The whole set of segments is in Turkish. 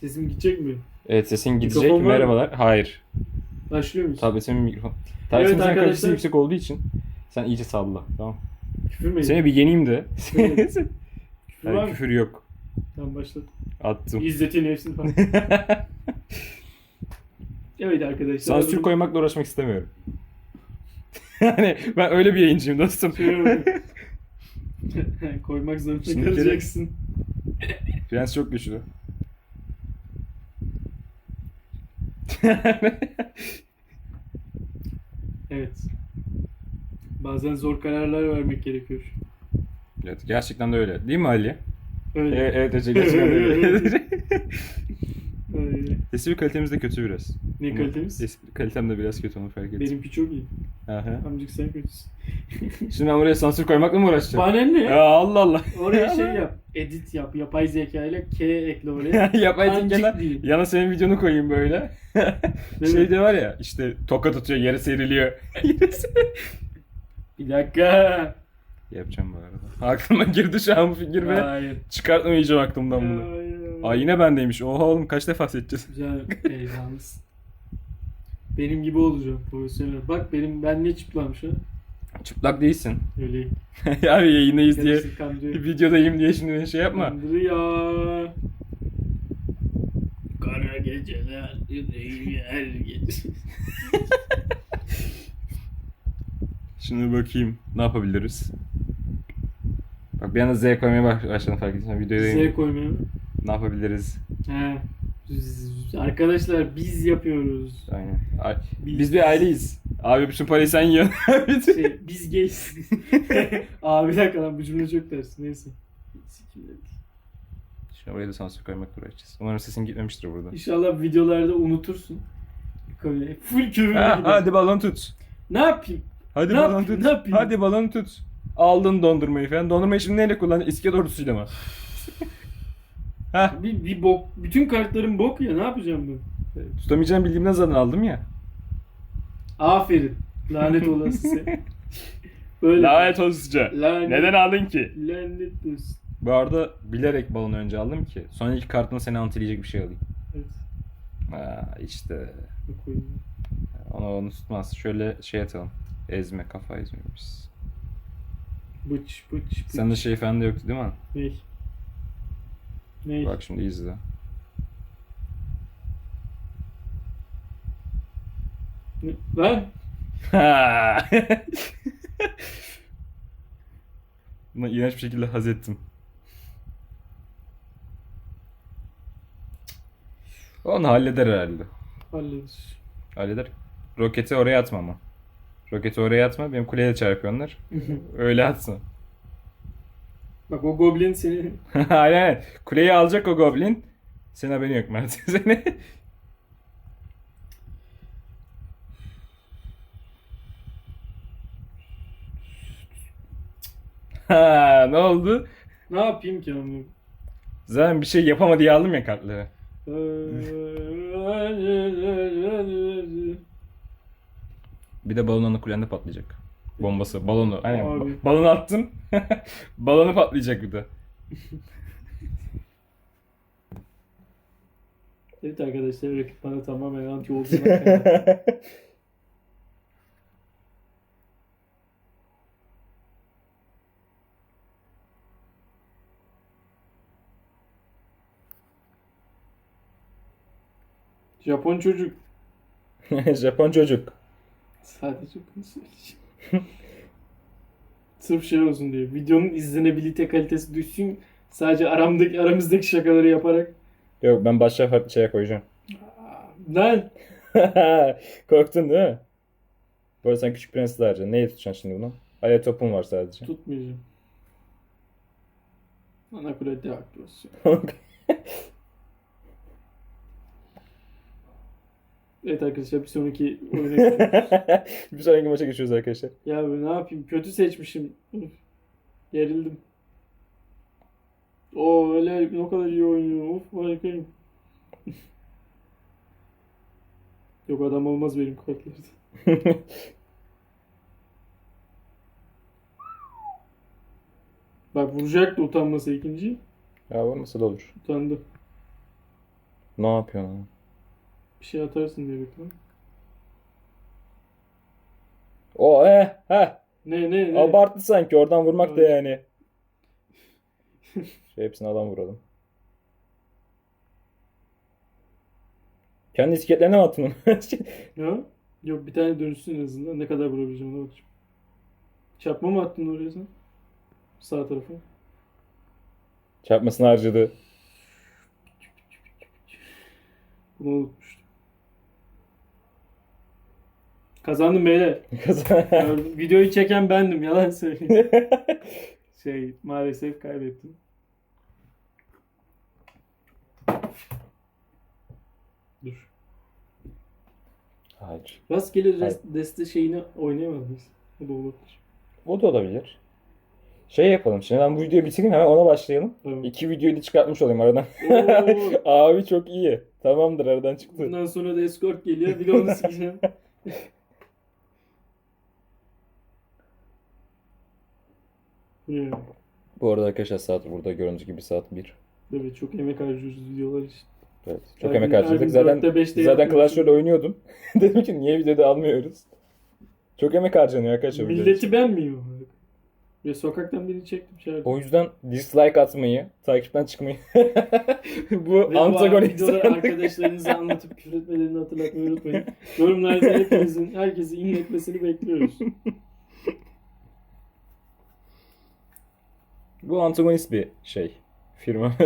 Sesim gidecek mi? Evet sesin gidecek. Mikrofon var mı? Merhabalar. Hayır. Başlıyor muyuz? Tabii senin mikrofon. Tabii senin arkadaşlar. kalitesi yüksek olduğu için sen iyice salla. Tamam. Küfür mü? Seni bir yeneyim de. Evet. Küfür Hayır, var mı? küfür yok. Tamam başladı. Attım. İzzet'in hepsini falan. evet arkadaşlar. Sansür bugün- koymakla uğraşmak istemiyorum. yani ben öyle bir yayıncıyım dostum. Koymak zorunda Şimdi kalacaksın. Prens çok güçlü. Evet. Bazen zor kararlar vermek gerekiyor. evet, gerçekten de öyle. Değil mi Ali? Öyle. Evet, evet Ece, gerçekten de öyle. Öyle. Espri kalitemiz de kötü biraz. Ne Ama kalitemiz? Espri kalitem de biraz kötü onu fark ettim. Benimki çok iyi. Aha. Amcık sen kötüsün. Şimdi ben oraya sansür koymakla mı uğraşacağım? Bana ne? Ya Allah Allah. Oraya şey yap. Edit yap. Yapay zeka ile K ekle oraya. Yapay zekalar. değil. Yana senin videonu koyayım böyle. Şey de var ya işte tokat atıyor yere seriliyor. Bir dakika. Yapacağım bu arada. Aklıma girdi şu an bu fikir ve Hayır. çıkartmayacağım aklımdan bunu. Hayır. Aa yine bendeymiş. Oha oğlum kaç defa seçeceğiz? Güzel. Heyecanlısın. Benim gibi olacağım profesyonel. Bak benim ben ne çıplam şu an? Çıplak değilsin. Öyle. ya bir yayındayız diye. Yarısı kandırıyor. Videodayım diye şimdi şey yapma. Kandırıyor. Kara geceler her gece. Şimdi bakayım ne yapabiliriz. Bak bir anda Z koymaya baş- başladım fark ettim. Videodayım. Z koymaya. Ne yapabiliriz? He. Arkadaşlar biz yapıyoruz. Aynen. Ay- Biz- Biz bir aileyiz. Abi bütün parayı sen yiyorsun. Şey, biz gays. Abi bir dakika lan bu cümle çok ters. Neyse. Sikimler. Şimdi oraya da sansür koymakla uğraşacağız. Umarım sesin gitmemiştir burada. İnşallah videolarda unutursun. Böyle Full küfür Ha, hadi balon tut. Ne yapayım? Hadi Ne balon yapayım, tut. ne yapayım? Hadi balon tut. Aldın dondurmayı falan. Dondurmayı şimdi neyle kullan? İskelet ordusuyla mı? Heh. Bir, bir bok. Bütün kartlarım bok ya. Ne yapacağım ben? Tutamayacağım bildiğimden zaten aldım ya. Aferin. Lanet olası sen. Böyle. Lanet olsunca. Lanet. Neden aldın ki? Lanet olsun. Bu arada bilerek balonu önce aldım ki. Son iki kartına seni antileyecek bir şey alayım. Evet. Ha, işte. Onu, onu tutmaz. Şöyle şey atalım. Ezme kafa ezmiyoruz. Bıç bıç bıç. Sende şey falan da yoktu değil mi? Ney? Ney? Bak şimdi izle. Ne- Lan. Buna iğrenç bir şekilde haz ettim. Onu halleder herhalde. Hallederiz. Halleder. Roketi oraya atma ama. Roketi oraya atma. Benim kuleye çarpıyor onlar. Öyle atma. Bak o goblin seni aynen aynen. Kuleyi alacak o goblin. Senin haberin yok Mert. Seni. ha, ne oldu? ne yapayım ki onu? Zaten bir şey yapama diye aldım ya kartları. Bir de balon ana kulende patlayacak. Bombası, balonu. Aynen. Abi. ba- balonu attım. balonu patlayacak bir de. Evet arkadaşlar rakip bana tamamen anti olduğunu Japon çocuk. Japon çocuk. Sadece bunu söyleyeceğim. Sırf şey olsun diye. Videonun izlenebilite kalitesi düşsün. Sadece aramdaki, aramızdaki şakaları yaparak. Yok ben başka farklı şeye koyacağım. Lan! Korktun değil mi? Bu arada sen Küçük Prens'i de. Neyi tutacaksın şimdi bunu? Aya topun var sadece. Tutmayacağım. Ana kule deaktivasyon. Evet arkadaşlar bir sonraki oyuna geçiyoruz. bir sonraki maça geçiyoruz arkadaşlar. Ya ben ne yapayım? Kötü seçmişim. Gerildim. O öyle ne kadar iyi oynuyor. Of harikayım. Yok adam olmaz benim kartlarda. Bak vuracaktı utanmasa ikinci. ya olmasa da olur. Utandı. Ne yapıyorsun? Bir şey atarsın diye bekliyorum. O eh heh. Ne ne ne? Abarttı sanki oradan vurmak da Evet. yani. Şey hepsini adam vuralım. Kendi isketlerine mi attın onu? Ya? Yok bir tane dönüşsün en azından. Ne kadar vurabileceğim ona bakacağım. Çarpma mı attın oraya sen? Sağ tarafa. Çarpmasını harcadı. Bunu Kazandım beyler. Ya, videoyu çeken bendim. Yalan söyleyeyim. Şey maalesef kaybettim. Dur. Hayır. Rastgele Hayır. deste şeyini oynayamaz mıyız? O da olabilir. O da olabilir. Şey yapalım. Şimdi ben bu videoyu bitireyim hemen ona başlayalım. Tamam. İki videoyu da çıkartmış olayım aradan. Oo, Abi çok iyi. Tamamdır aradan çıktı. bundan sonra da escort geliyor. Bir de onu sikeceğim. Ya? Bu arada arkadaşlar saat burada gördüğünüz gibi saat 1. Evet çok emek harcıyoruz videolar için. Evet. Çok Her emek harcadık. Zaten zaten. Clash Royale oynuyordum. Dedim ki niye videoda almıyoruz? Çok emek harcanıyor arkadaşlar. Milleti ben miyim? Ve sokaktan birini çektim çağırdım. O yüzden dislike atmayı, takipten çıkmayı. bu Ve antagonist. arkadaşlarınıza anlatıp küfür etmelerini hatırlatmayı unutmayın. Yorumlarda hepinizin, herkesi inletmesini bekliyoruz. bu antagonist bir şey. Firma.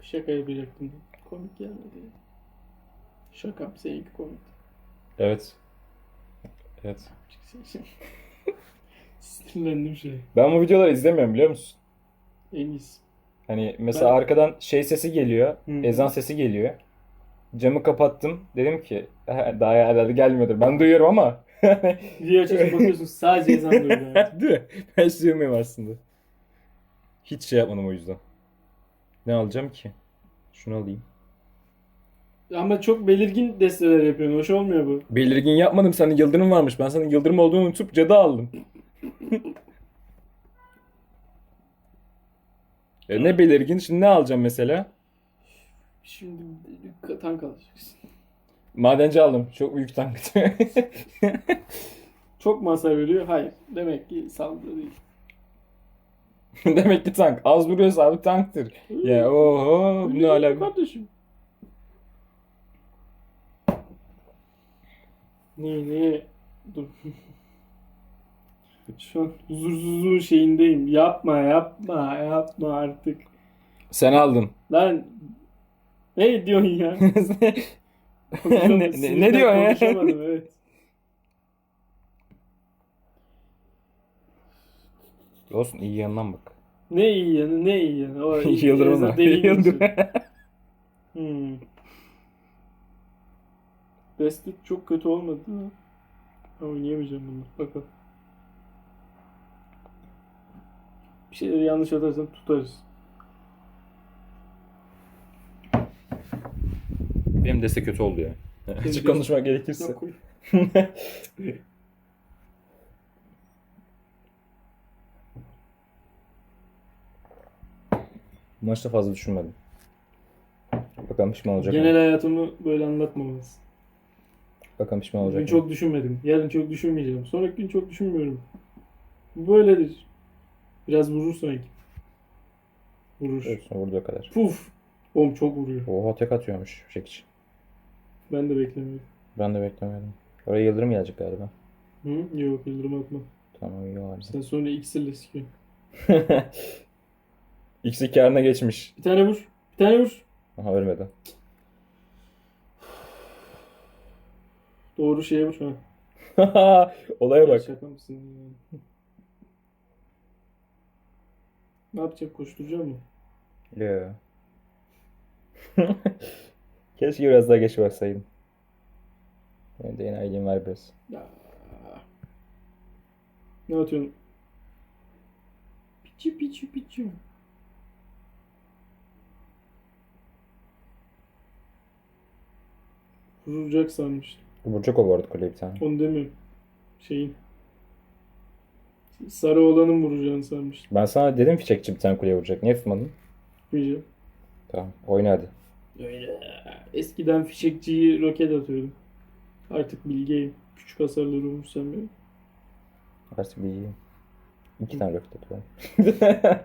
Bir şaka yapacaktım. Komik gelmedi. Şakam seninki komik. evet. Evet. Sinirlendim şey. Ben bu videoları izlemiyorum biliyor musun? En iyisi. Hani mesela Ben- arkadan şey sesi geliyor, Hı. ezan sesi geliyor. Camı kapattım. Dedim ki "Eh, daha herhalde gelmiyordur. Ben duyuyorum ama. Video açıyorsun bakıyorsun sadece ezan duyuyor. Değil mi? Ben duymuyorum aslında. Hiç şey yapmadım o yüzden. Ne alacağım ki? Şunu alayım. Ama çok belirgin desteler yapıyorsun. Hoş olmuyor bu. Belirgin yapmadım. Senin yıldırım varmış. Ben senin yıldırım olduğunu unutup cadı aldım. e ne belirgin? Şimdi ne alacağım mesela? Şimdi tank alacaksın. Madenci aldım. Çok büyük tank. Çok mu hasar veriyor? Hayır. Demek ki saldırı değil. Demek ki tank. Az vuruyorsa abi tanktır. Ya oho bu ne alaka? Kardeşim. Ne ne? Dur. Şu an huzursuzluğun şeyindeyim. Yapma yapma yapma artık. Sen aldın. Lan ne diyorsun ya? Ne, ne, ne diyorsun ya? Evet. Olsun iyi yanından bak. Ne iyi yanı ne iyi yanı. O iyi- Yıldırım var. Yıldırım. Hmm. Destek çok kötü olmadı? Ha, Oynayamayacağım bunu. Bakalım. Bir şeyleri yanlış atarsan tutarız. Benim destek kötü oldu ya. Açık konuşmak gerekirse. Maçta fazla düşünmedim. Bakalım pişman olacak Genel mı? hayatımı böyle anlatmamız. Bakalım pişman olacak Bugün mı? çok düşünmedim. Yarın çok düşünmeyeceğim. Sonraki gün çok düşünmüyorum. Bu böyledir. Biraz vurur sanki. Vurur. Olsun vurduğu kadar. Puf. Oğlum çok vuruyor. Oha tek atıyormuş Şekiç. Ben de beklemiyorum. Ben de beklemiyordum. Oraya yıldırım gelecek galiba. Hı? Yok yıldırım atma. Tamam iyi abi. Sen sonra iksirle sikiyorsun. X'i karına geçmiş. Bir tane vur. Bir tane vur. Aha ölmedi. Doğru şeye vur. Ha. Olaya bak. Şaka mısın ya? Ne yapacak? Koşturacak mı? Yo. Keşke biraz daha geç baksaydım. De yine ailem var biraz. Ne atıyorsun? Piçi piçi piçi. Vuracak sanmıştım. Vuracak o bu arada kuleye bir tane. Onu demiyorum. Şeyin. Sarı olanın vuracağını sanmıştım. Ben sana dedim fişekçi bir tane kuleye vuracak. Niye tutmadın? Diyeceğim. Tamam. Oyna hadi. Öyle. Eskiden fişekçiyi roket atıyordum. Artık bilgeyim. Küçük hasarları umursamıyorum. Artık bir yiyeyim. İki tane roket atıyorum.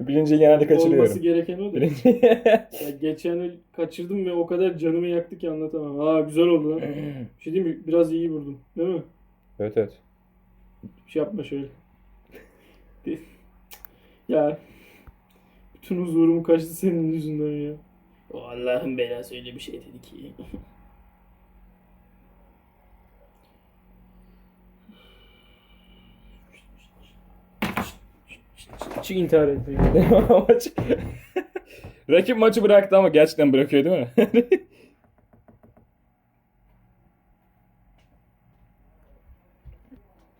Birinciyi genelde Olması kaçırıyorum. gereken o da. Birinci... Ya geçen el kaçırdım ve o kadar canımı yaktı ki anlatamam. Aa güzel oldu lan. Bir şey diyeyim mi? Biraz iyi vurdum. Değil mi? evet evet. Bir şey yapma şöyle. ya bütün huzurum kaçtı senin yüzünden ya. O Allah'ın belası öyle bir şey dedi ki. Çık intihar et. Maç... Rakip maçı bıraktı ama gerçekten bırakıyor değil mi?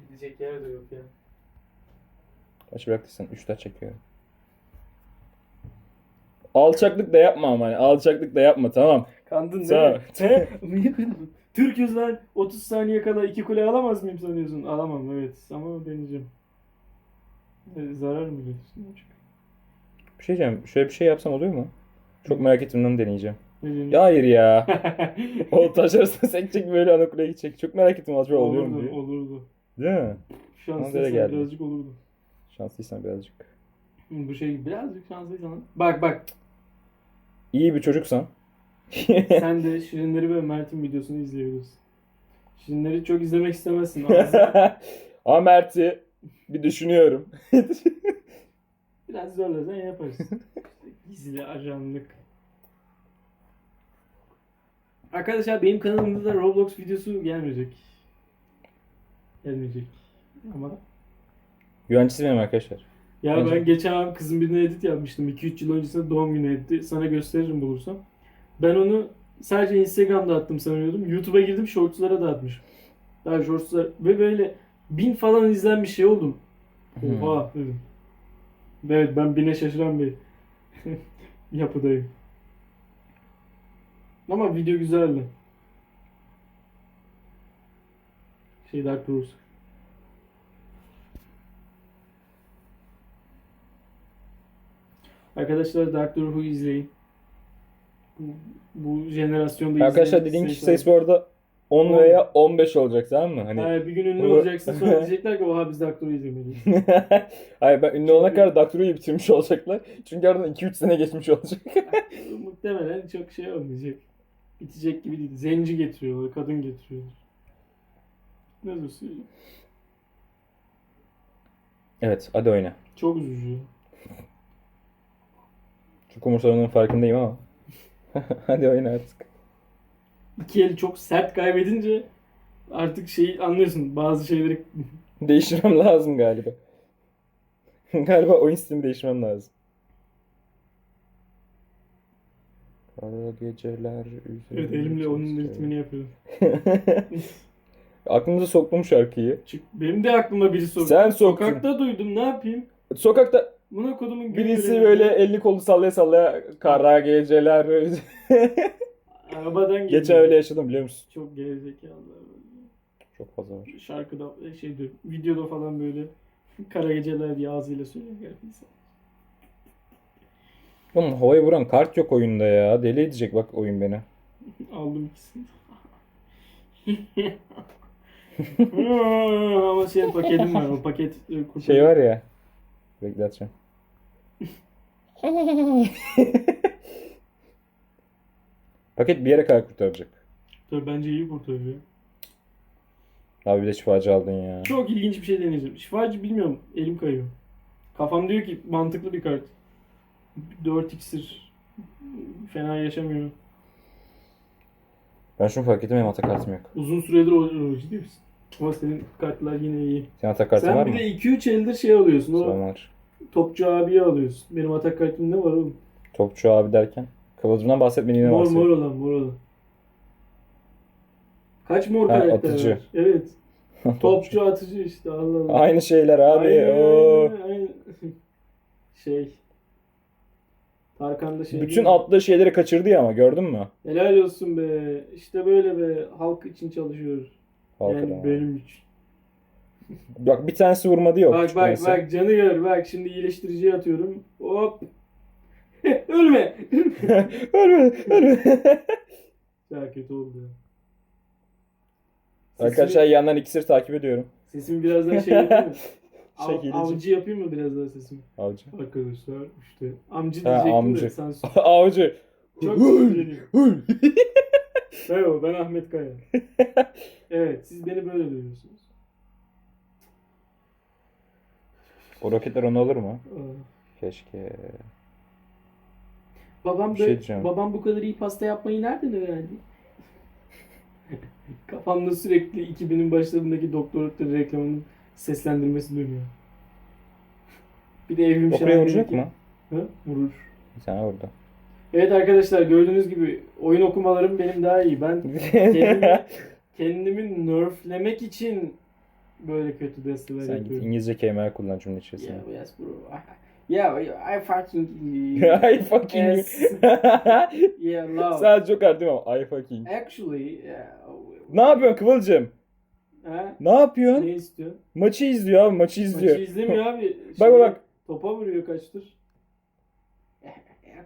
Gidecek yer de yok ya. maçı bıraktıysan 3 taç çekiyorum. Alçaklık da yapma ama hani alçaklık da yapma tamam. Kandın değil mi? He? Türk'üz lan. 30 saniye kadar iki kule alamaz mıyım sanıyorsun? Alamam evet ama deneyeceğim. E, zarar mı görürsün? Bir şey diyeceğim. Şöyle bir şey yapsam oluyor mu? Çok merak ettim onu deneyeceğim. Ya hayır ya. o taş arasında sekecek böyle ana kuleye gidecek. Çok merak ettim acaba oluyor mu diye. olurdu. Değil mi? Şanslıysan geldi. birazcık olurdu. Şanslıysan birazcık. Bu şey birazcık şanslıysan. Bak bak İyi bir çocuksan. sen de Şirinleri ve Mert'in videosunu izleyebilirsin. Şirinleri çok izlemek istemezsin. Ama Mert'i bir düşünüyorum. biraz zorlasan yaparsın. Gizli ajanlık. Arkadaşlar benim kanalımda da Roblox videosu gelmeyecek. Gelmeyecek. Ama Güvencesi benim arkadaşlar. Ya Bence- ben geçen an kızım birine edit yapmıştım. 2-3 yıl öncesinde doğum günü editi. Sana gösteririm bulursam. Ben onu sadece Instagram'da attım sanıyordum. YouTube'a girdim shortslara da atmışım. Daha shortslar ve böyle bin falan izlenmiş şey oldum. Hmm. Oha dedim. Evet ben bine şaşıran bir yapıdayım. Ama video güzeldi. Şey Dark Arkadaşlar Dark Who izleyin. Bu, bu jenerasyonda Arkadaşlar dediğin kişi sayısı- bu arada 10 On. veya 15 olacak tamam mı? Hani Hayır, bir gün ünlü olacaksın sonra diyecekler ki oha biz Dark Who izlemeliyiz. Hayır ben ünlü olana kadar Doctor Who'yu bitirmiş olacaklar. Çünkü aradan 2-3 sene geçmiş olacak. Muhtemelen çok şey olmayacak. Bitecek gibi değil. Zenci getiriyorlar, kadın getiriyorlar. Nasıl söyleyeyim? evet hadi oyna. Çok üzücü. Çok umursadığının farkındayım ama. hadi oyna artık. İki el çok sert kaybedince artık şey anlıyorsun bazı şeyleri Değiştirmem lazım galiba. galiba oyun stilini değiştirmem lazım. Kara geceler evet elimle onun ritmini yapıyorum. Aklımıza soktum şarkıyı. Çık. Benim de aklıma biri soktu. Sen soktun. Sokakta duydum ne yapayım? Sokakta Buna kodumun birisi gülleri- böyle elli kolu sallaya sallaya kara geceler. Arabadan geliyor. Geçen öyle yaşadım biliyor musun? Çok gerizekalılar. Çok fazla var. Şarkıda şey diyor, videoda falan böyle kara geceler diye ağzıyla söylüyor insan. Oğlum havaya vuran kart yok oyunda ya. Deli edecek bak oyun beni. Aldım ikisini. Ama senin paketin var. O paket e, kurtarıyor. Şey var ya. Bekle açacağım. Paket bir yere kadar kurtaracak. Tabii bence iyi kurtarıyor. Abi bir de şifacı aldın ya. Çok ilginç bir şey deneyeceğim. Şifacı bilmiyorum. Elim kayıyor. Kafam diyor ki mantıklı bir kart. 4 iksir. Fena yaşamıyorum. Ben şunu fark ettim benim atak kartım yok. Uzun süredir oynuyorum. Ciddi misin? Ama senin kartlar yine iyi. Senin atak kartın Sen var bir mı? de 2-3 eldir şey alıyorsun. O Tamam var. topçu abiyi alıyorsun. Benim atak kartım ne var oğlum? Topçu abi derken. Kıvılcımdan bahsetmediğine Mor bahsediyor. mor olan mor olan. Kaç mor Ha, karakter atıcı. var? Evet. Topçu atıcı işte Allah Allah. Aynı şeyler abi. Oo. aynen, aynen. Şey. Tarkan da şey Bütün diyor. attığı şeyleri kaçırdı ya ama gördün mü? Helal olsun be. İşte böyle be. Halk için çalışıyor. Halkın yani ama. benim için. Bak bir tanesi vurmadı yok. bak bak tanesi. bak canı gör. Bak şimdi iyileştiriciye atıyorum. Hop. Ölme. ölme, ölme. Ya kötü oldu ya. Arkadaşlar yandan iksir takip ediyorum. Sesimi biraz daha şey yapayım mı? Av- Şekilci. avcı yapayım mı biraz daha sesimi? Avcı. Arkadaşlar işte amcı Ha, diyecektim de amcı. sen sus. Avcı. Çok. Merhaba ben Ahmet Kaya. Evet siz beni böyle duyuyorsunuz. o roketler onu alır mı? Aa. Keşke. Babam Bir şey böyle, diyeceğim. babam bu kadar iyi pasta yapmayı nereden öğrendi? Kafamda sürekli 2000'in başlarındaki doktorlukları reklamının seslendirmesi dönüyor. Bir de evrim Okuya vuracak Şahin'deki- mı? Ha? Vurur. Tane orada. Evet arkadaşlar gördüğünüz gibi oyun okumalarım benim daha iyi. Ben kendimi, kendimi nerflemek için böyle kötü desteler Sen git yapıyorum. İngilizce kelime kullan cümle içerisinde. Yeah, yes bro. Yeah, I fucking... I fucking Yes. Yeah, love. Sen çok hard değil mi? I fucking. Actually, yeah. Ne yapıyorsun Kıvılcım? Ha? Ne yapıyorsun? Ne istiyorsun? Maçı izliyor abi maçı izliyor. Maçı izlemiyor abi. Bak, bak, bak. Topa vuruyor kaçtır.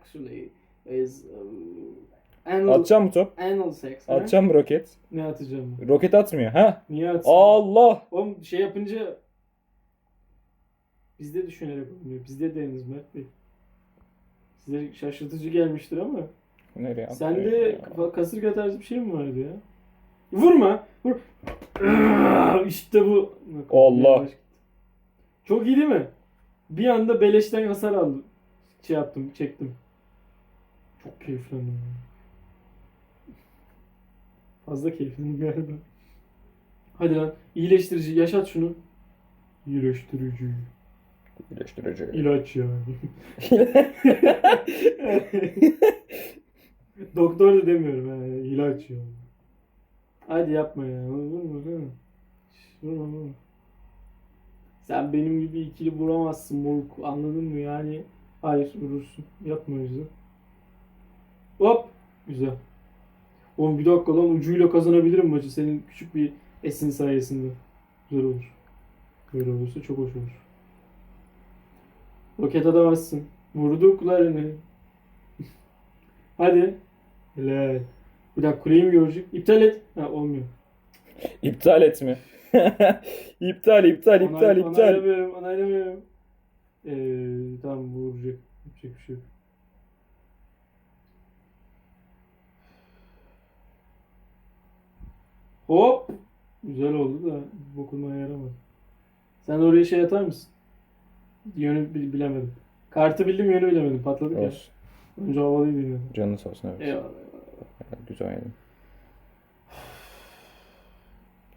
Actually, is uh, anal, Atacağım mı top? anal sex. ha? Atacağım mı roket? Ne atacağım? Roket atmıyor. Ha? Niye atsın? Allah! Oğlum şey yapınca bizde düşünerek olmuyor. Bizde deniz Mert Bey. Size şaşırtıcı gelmiştir ama Nereye attı sende ya? kafa- kasırga tarzı bir şey mi vardı ya? Vurma! Vur! işte bu. Allah. Çok iyi değil mi? Bir anda beleşten hasar aldım. Şey yaptım, çektim. Çok keyiflendim. Fazla keyiflendim galiba. Hadi lan. iyileştirici. Yaşat şunu. İyileştirici. Birleştirici. İlaç yani. Doktor da demiyorum ha. İlaç yani. Hadi yapma ya. Vurma Vurma vurma. Sen benim gibi ikili vuramazsın moruk. Anladın mı yani? Hayır vurursun. Yapma o yüzden. Hop. Güzel. Oğlum bir dakika lan ucuyla kazanabilirim maçı. Senin küçük bir esin sayesinde. Güzel olur. Böyle olursa çok hoş olur. Roket atamazsın. Vurduklarını. Hadi. Helal. Bir dakika kuleyi mi görecek? İptal et. Ha olmuyor. İptal etme. iptal iptal iptal Onay- iptal. Onaylamıyorum. Onaylamıyorum. Ee, tamam vuracak. Yapacak bir şey yok. Hop. Güzel oldu da bokuma yaramadı. Sen oraya şey atar mısın? Yönü bil- bilemedim. Kartı bildim yönü bilemedim. Patladık ya. Olsun. Önce havalıydı yine. Canını sağ olsun evet. Eyvallah. Güzel oynadın.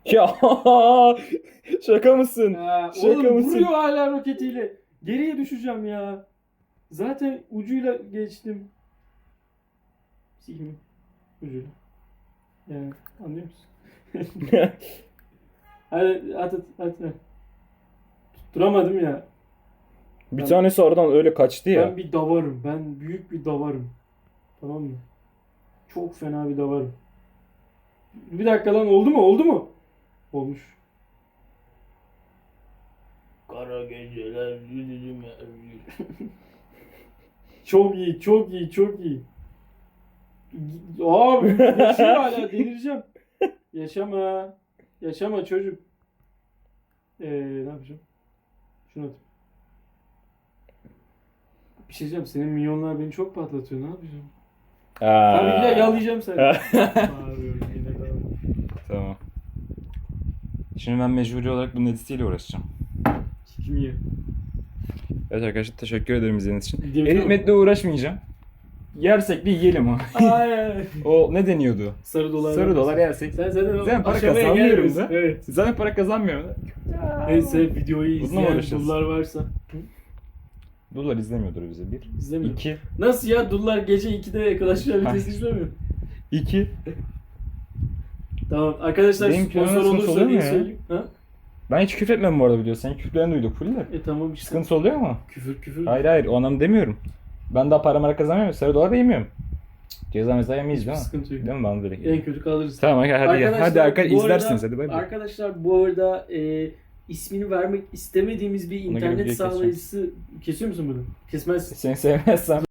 Ya şaka mısın? Ya, Şaka oğlum mısın? vuruyor hala roketiyle. Geriye düşeceğim ya. Zaten ucuyla geçtim. Sikimi. Ucuyla. Yani anlıyor musun? Hadi at at at. Tutturamadım ya. bir tanesi oradan öyle kaçtı ya. Ben bir davarım. Ben büyük bir davarım. Tamam mı? Çok fena bir davarım. Bir dakika lan oldu mu? Oldu mu? Olmuş. Kara geceler yüzüme Çok iyi, çok iyi, çok iyi. Abi yaşıyor hala delireceğim. Yaşama. Yaşama çocuk. Ee, ne yapacağım? Şunu atayım. Bir şey diyeceğim. Senin milyonlar beni çok patlatıyor. Ne yapacağım? Aa. Tabii ki de yalayacağım seni. Bağırıyorum yine de. Tamam. Şimdi ben mecburi olarak bunun editiyle uğraşacağım. Kim ye? Evet arkadaşlar teşekkür ederim izlediğiniz için. Video Edit bitti mi? metle uğraşmayacağım. Yersek bir yiyelim o. Ay. o ne deniyordu? Sarı dolar. Sarı dolar yersek. Sen zaten o Zaten para aşamaya kazanmıyorum da. Evet. Zaten para kazanmıyorum da. Neyse videoyu izleyen dullar varsa. Dolar izlemiyordur bize. Bir. İzlemiyor. İki. Nasıl ya dullar gece 2'de Clash Royale Hayır. vitesi izlemiyor? İki. Tamam arkadaşlar Benim sponsor olursa diye söyleyeyim. Ha? Ben hiç küfür etmem bu arada video. Senin küfürlerini duyduk full de. E tamam işte. Sıkıntı oluyor mu? Küfür küfür. Hayır hayır o anlamda demiyorum. Ben daha para mara kazanmıyorum. Sarı dolar da yemiyorum. Ceza meza yemeyiz değil mi? sıkıntı yok. Değil mi? Bana direkt. En kötü kalırız. Tamam hadi hadi Arkadaşlar, hadi arka bu arada- izlersiniz hadi bay bay. Arkadaşlar bu arada e, ismini vermek istemediğimiz bir Ona göre internet video keseceğim. sağlayıcısı kesiyor musun bunu? Kesmezsin. Seni sevmezsem